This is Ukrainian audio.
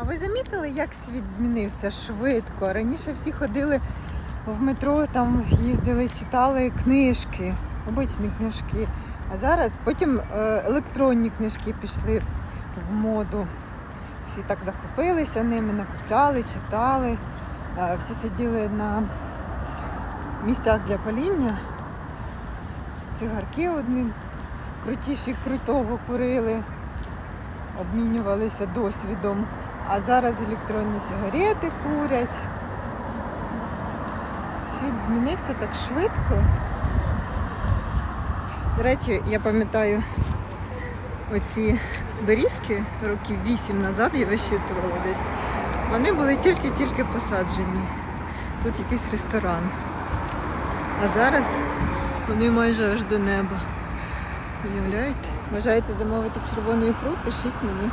А ви замітили, як світ змінився швидко? Раніше всі ходили в метро, там їздили, читали книжки, обичні книжки. А зараз потім е, електронні книжки пішли в моду. Всі так захопилися ними, накупляли, читали. Е, Всі сиділи на місцях для паління. Цигарки одні крутіші крутого курили, обмінювалися досвідом. А зараз електронні сигарети курять. Світ змінився так швидко. До речі, я пам'ятаю оці берізки років вісім назад я вищитувала десь. Вони були тільки-тільки посаджені. Тут якийсь ресторан. А зараз вони майже аж до неба. Уявляєте? Бажаєте замовити червону ікру? Пишіть мені.